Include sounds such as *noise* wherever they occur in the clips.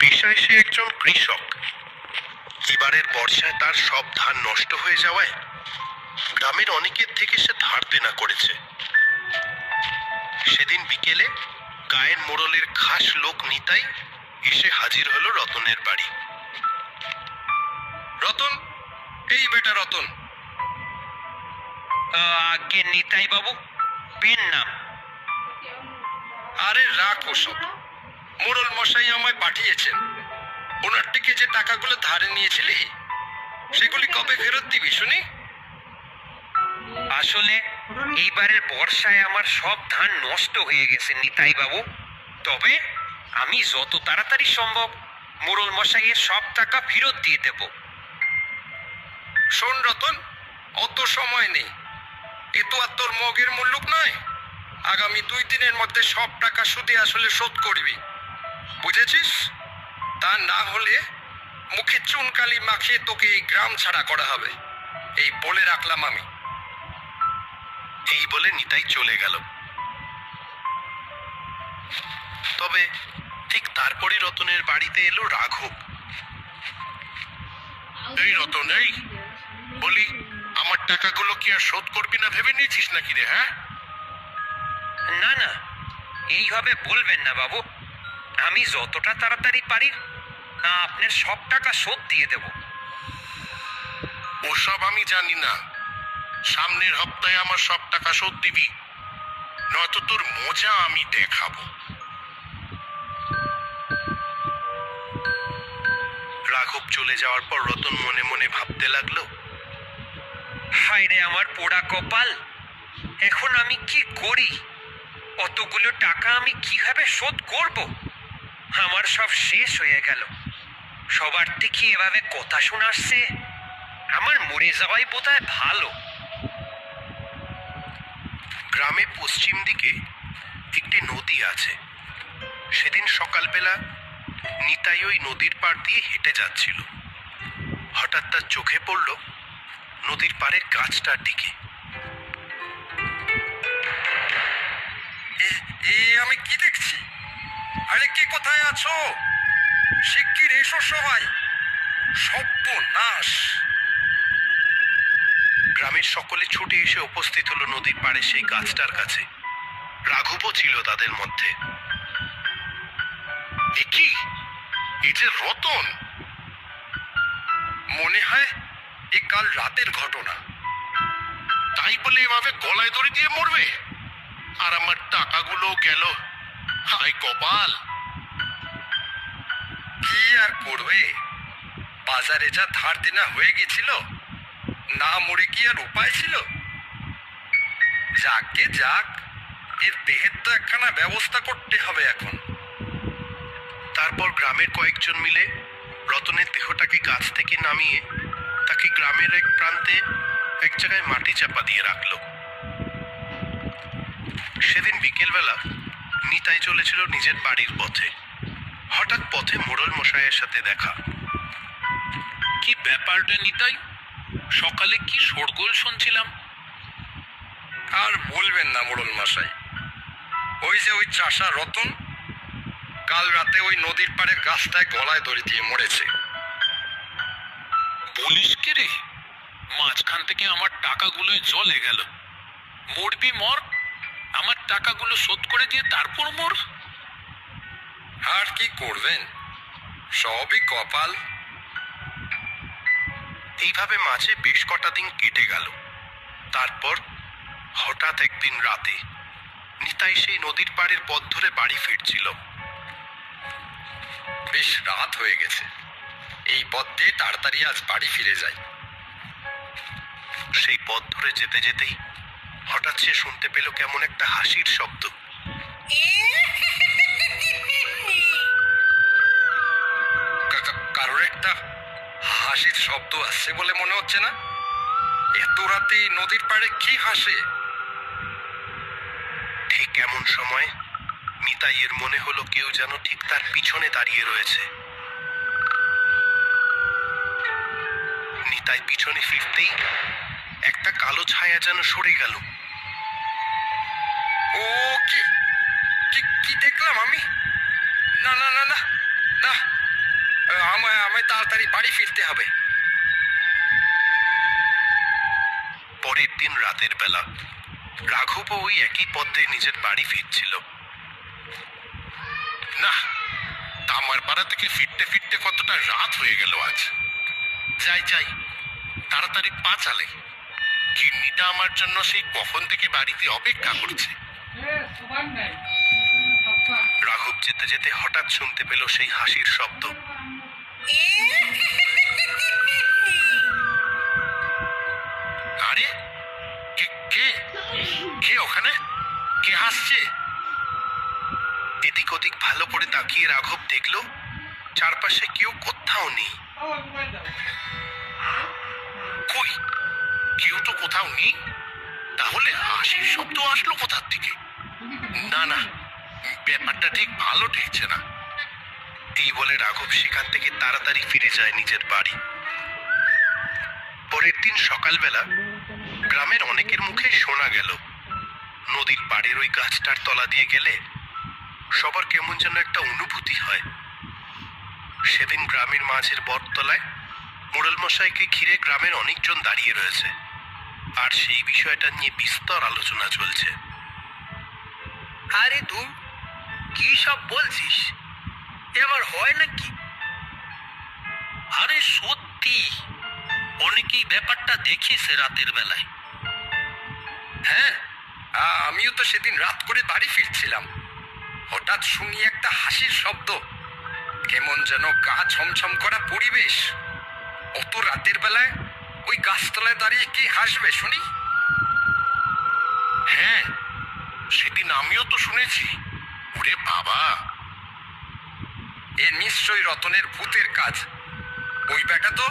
পেশায় সে একজন কৃষক। এবারের বর্ষায় তার সব ধান নষ্ট হয়ে যাওয়ায় গ্রামের অনেকের থেকে সে ধার দেনা করেছে। সেদিন বিকেলে গায়ের মোড়লের খাস লোক নিতাই এসে হাজির হলো রতনের বাড়ি। রতন, এই বেটা রতন। আগে নিতাই বাবু পেন নাম। আরে রাখ ওসব। মোড়ল মশাই আমায় পাঠিয়েছেন। ওনার থেকে যে টাকাগুলো ধারে নিয়েছিলি সেগুলি কবে ফেরত দিবি শুনি? আসলে এইবারের বর্ষায় আমার সব ধান নষ্ট হয়ে গেছে নিতাই বাবু তবে আমি যত তাড়াতাড়ি সম্ভব মোড়ল মশাইয়ের সব টাকা ফেরত দিয়ে দেব। শোন রতন অত সময় নেই। এ তো আর তোর মগের মুল্লুক নয়। আগামী দুই দিনের মধ্যে সব টাকা সুদে আসলে শোধ করবি। বুঝেছিস? তা না হলে মুখে চুনকালি মাখিয়ে তোকে এই গ্রাম ছাড়া করা হবে। এই বলে রাখলাম আমি। এই বলে নিতাই চলে গেল। তবে ঠিক তারপরই রতনের বাড়িতে এলো রাঘব। এই রতন এই! বলি আমার টাকাগুলো কি আর শোধ করবি না ভেবে নিয়েছিস নাকি রে হ্যাঁ? না না এইভাবে বলবেন না বাবু। আমি যতটা তাড়াতাড়ি পারি না আপনার সব টাকা শোধ দিয়ে দেব। ওসব আমি জানি না। সামনের হপ্তায় আমার সব টাকা শোধ দিবি। নয়তো তোর মজা আমি দেখাবো। রাঘব চলে যাওয়ার পর রতন মনে মনে ভাবতে লাগল হায় রে আমার পোড়া কপাল এখন আমি কি করি? অতগুলো টাকা আমি কীভাবে শোধ করব? আমার সব শেষ হয়ে গেল। সবার থেকে এভাবে কথা শোনাচ্ছে আমার মরে যাওয়াই বোধহয় ভালো। গ্রামে পশ্চিম দিকে একটি নদী আছে। সেদিন সকালবেলা নিতাই ওই নদীর পাড় দিয়ে হেঁটে যাচ্ছিল। হঠাৎ তার চোখে পড়ল নদীর পাড়ের গাছটার দিকে। আমি কি দেখছি? আরে কি কোথায় আছো? শিগগির এসো সবাই। নাশ গ্রামের সকলে ছুটে এসে উপস্থিত হলো নদীর পাড়ে সেই গাছটার কাছে। রাঘবও ছিল তাদের মধ্যে। কি? এই যে রতন। মনে হয় এ কাল রাতের ঘটনা। তাই বলে এভাবে গলায় দড়ি দিয়ে মরবে? আর আমার টাকাগুলো গেল। হাই কপাল কি আর করবে? বাজারে যা ধার দেনা হয়ে গেছিল, না মরে কি আর উপায় ছিল? যাকে যাক, এর দেহের তো একখানা ব্যবস্থা করতে হবে এখন। তারপর গ্রামের কয়েকজন মিলে রতনের দেহটাকে গাছ থেকে নামিয়ে তাকে গ্রামের এক প্রান্তে এক জায়গায় মাটি চাপা দিয়ে রাখল। সেদিন বিকেলবেলা নিতাই চলেছিল নিজের বাড়ির পথে। হঠাৎ পথে মোড়ল মশাইয়ের সাথে দেখা। কি ব্যাপারটা নিতাই? সকালে কি শোরগোল শুনছিলাম? আর বলবেন না মোড়ল মশাই। ওই যে ওই চাষা রতন, কাল রাতে ওই নদীর পাড়ের গাছটায় গলায় দড়ি দিয়ে মরেছে। বলিস কি রে? মাঝখান থেকে আমার টাকাগুলো জলে গেল। মরবি মর আমার টাকাগুলো শোধ করে দিয়ে তারপর মর? আর কি করবেন? সবই কপাল। এইভাবে মাঝে বেশ কটা দিন কেটে গেল। তারপর হঠাৎ একদিন রাতে নিতাই সেই নদীর পাড়ের পথ ধরে বাড়ি ফিরছিল। বেশ রাত হয়ে গেছে। এই পথ দিয়ে তাড়াতাড়ি আজ বাড়ি ফিরে যাই। সেই পথ ধরে যেতে যেতেই হঠাৎ সে শুনতে পেল কেমন একটা হাসির শব্দ। কারোর একটা হাসির শব্দ আসছে বলে মনে হচ্ছে না? এত রাতে নদীর পাড়ে কি হাসে? ঠিক এমন সময় নিতাইয়ের মনে হলো কেউ যেন ঠিক তার পিছনে দাঁড়িয়ে রয়েছে। নিতাই পিছনে ফিরতেই একটা কালো ছায়া যেন সরে গেল। ও, কি? কি দেখলাম আমি? না না না না না। আমায় আমায় তাড়াতাড়ি বাড়ি ফিরতে হবে। পরের দিন রাতের বেলা রাঘবও ওই একই পথে নিজের বাড়ি ফিরছিল। না আমার পাড়া থেকে ফিরতে ফিরতে কতটা রাত হয়ে গেল আজ। যাই যাই, তাড়াতাড়ি পা চালে কিডনিটা আমার জন্য সেই কখন থেকে বাড়িতে অপেক্ষা করছে। রাঘব যেতে যেতে হঠাৎ শুনতে পেল সেই হাসির শব্দ। আরে কে কে? কে ওখানে? কে হাসছে? এদিক ওদিক ভালো করে তাকিয়ে রাঘব দেখল চারপাশে কেউ কোথাও নেই। কই? কেউ তো কোথাও নেই। তাহলে হাসির শব্দ আসলো কোথার থেকে না না, ব্যাপারটা ঠিক ভালো ঠেকছে না। এই বলে রাঘব সেখান থেকে তাড়াতাড়ি ফিরে যায় নিজের বাড়ি। পরের দিন সকালবেলা গ্রামের অনেকের মুখে শোনা গেল, নদীর পাড়ের ওই গাছটার তলা দিয়ে গেলে সবার কেমন যেন একটা অনুভূতি হয়। সেদিন গ্রামের মাঝের বটতলায় মোড়ল মশাইকে ঘিরে গ্রামের অনেকজন দাঁড়িয়ে রয়েছে। আর সেই বিষয়টা নিয়ে বিস্তর আলোচনা চলছে। আরে তুই কি সব বলছিস? এবার হয় নাকি? আরে সত্যি, অনেকেই ব্যাপারটা দেখেছে রাতের বেলায়। হ্যাঁ আমিও তো সেদিন রাত করে বাড়ি ফিরছিলাম। হঠাৎ শুনি একটা হাসির শব্দ। কেমন যেন গা ছমছম করা পরিবেশ। অত রাতের বেলায় ওই গাছতলায় দাঁড়িয়ে কি হাসবে, শুনি? হ্যাঁ সেদিন আমিও তো শুনেছি। ওরে বাবা। এ নিশ্চয়ই রতনের ভূতের কাজ। ওই বেটা তো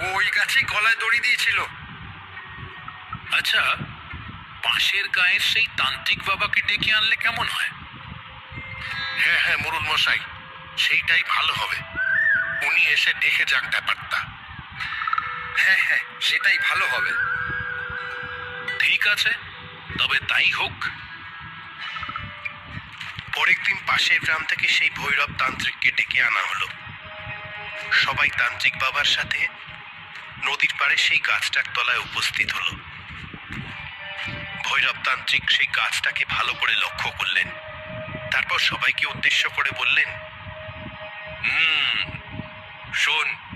ওই গাছে গলায় দড়ি দিয়েছিল। আচ্ছা পাশের গায়ের সেই তান্ত্রিক বাবাকে ডেকে আনলে কেমন হয়? হ্যাঁ হ্যাঁ মরুন মশাই, সেইটাই ভালো হবে। উনি এসে দেখে যাক ব্যাপারটা। হ্যাঁ হ্যাঁ সেটাই ভালো হবে। ঠিক আছে, তবে তাই হোক। পরের দিন পাশের গ্রাম থেকে সেই ভৈরব তান্ত্রিককে ডেকে আনা হলো। সবাই তান্ত্রিক বাবার সাথে নদীর পাড়ে সেই গাছটার তলায় উপস্থিত হলো। ভৈরব তান্ত্রিক সেই গাছটাকে ভালো করে লক্ষ্য করলেন। তারপর সবাইকে উদ্দেশ্য করে বললেন, হুম, শোন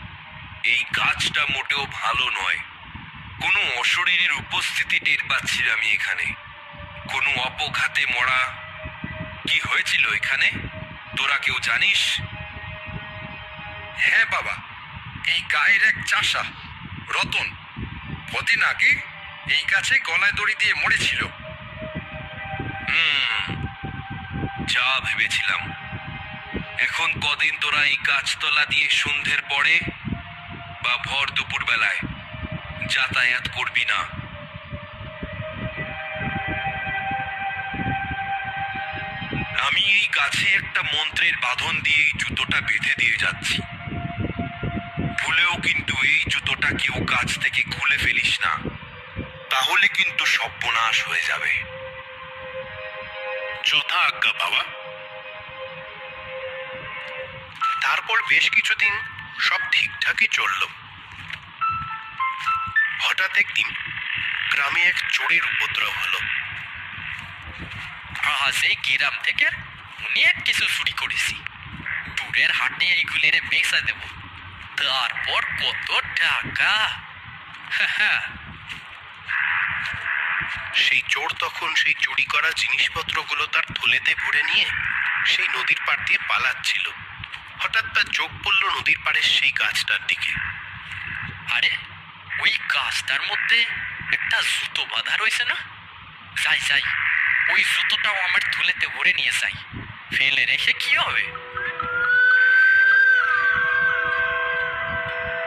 এই গাছটা মোটেও ভালো নয়। কোনো অশরীরের উপস্থিতি টের পাচ্ছি আমি এখানে। কোনো অপঘাতে মরা কি হয়েছিল এখানে? তোরা কেউ জানিস? হ্যাঁ বাবা, এই গায়ের এক চাষা, রতন। কদিন আগে এই গাছে গলায় দড়ি দিয়ে মরেছিল। হুম, যা ভেবেছিলাম। এখন কদিন তোরা এই গাছতলা দিয়ে সন্ধ্যের পরে বা ভর দুপুর বেলায় যাতায়াত করবি না। আমি এই গাছে একটা মন্ত্রের বাঁধন দিয়ে এই জুতোটা বেঁধে দিয়ে যাচ্ছি। ভুলেও কিন্তু এই জুতোটা কেউ গাছ থেকে খুলে ফেলিস না। তাহলে কিন্তু সর্বনাশ হয়ে যাবে। যথা আজ্ঞা বাবা। তারপর বেশ কিছুদিন সব ঠিকঠাকই চলল। হঠাৎ একদিন গ্রামে এক চোরের উপদ্রব হলো। আজ এই গ্রাম থেকে অনেক কিছু চুরি করেছি। দূরের হাটে এইগুলিরে বেচা দেব। তারপর কত টাকা? *laughs* সেই চোর তখন সেই চুরি করা জিনিসপত্রগুলো তার থলেতে ভরে নিয়ে সেই নদীর পাড় দিয়ে পালাচ্ছিল। হঠাৎ তার চোখ পড়ল নদীর পাড়ের সেই গাছটার দিকে। আরে ওই গাছটার মধ্যে একটা জুতো বাঁধা রয়েছে না? যাই যাই, ওই জুতোটাও আমার থুলেতে ভরে নিয়ে যাই। ফেলে রেখে কি হবে?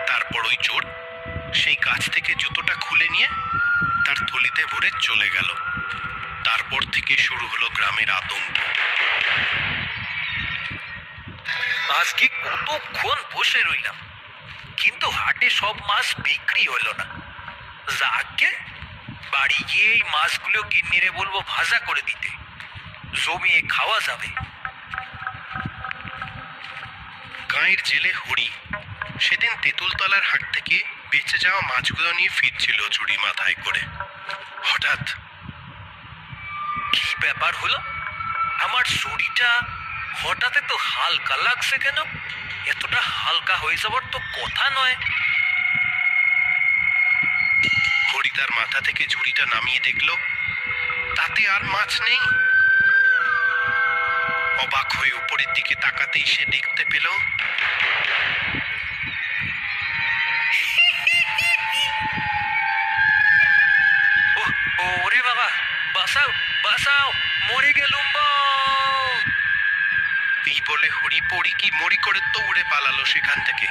তারপর ওই চোর সেই গাছ থেকে জুতোটা খুলে নিয়ে তার থলিতে ভরে চলে গেল। তারপর থেকে শুরু হলো গ্রামের আতঙ্ক। আজকে কতক্ষণ বসে রইলাম? কিন্তু হাটে সব মাছ বিক্রি হলো না। যাকে বাড়ি গিয়ে এই মাছগুলো গিন্নিরে বলব ভাজা করে দিতে। জমিয়ে খাওয়া যাবে। গাঁয়ের জেলে হরি। সেদিন তেঁতুলতলার হাট থেকে বেঁচে যাওয়া মাছগুলো নিয়ে ফিরছিল চুরি মাথায় করে। হঠাৎ কি ব্যাপার হলো? আমার শরীরটা হঠাৎ তো হালকা লাগছে কেন? এতটা হালকা হয়ে যাবার তো কথা নয়। হরি তার মাথা থেকে ঝুড়িটা নামিয়ে দেখল। তাতে আর মাছ নেই। অবাক হয়ে উপরের দিকে তাকাতেই সে দেখতে পেল ও ওরে বাবা বাঁচাও বাঁচাও মরে গেলুম বউ। এই বলে হরি পড়ি কি মরি করে উড়ে পালালো সেখান থেকে।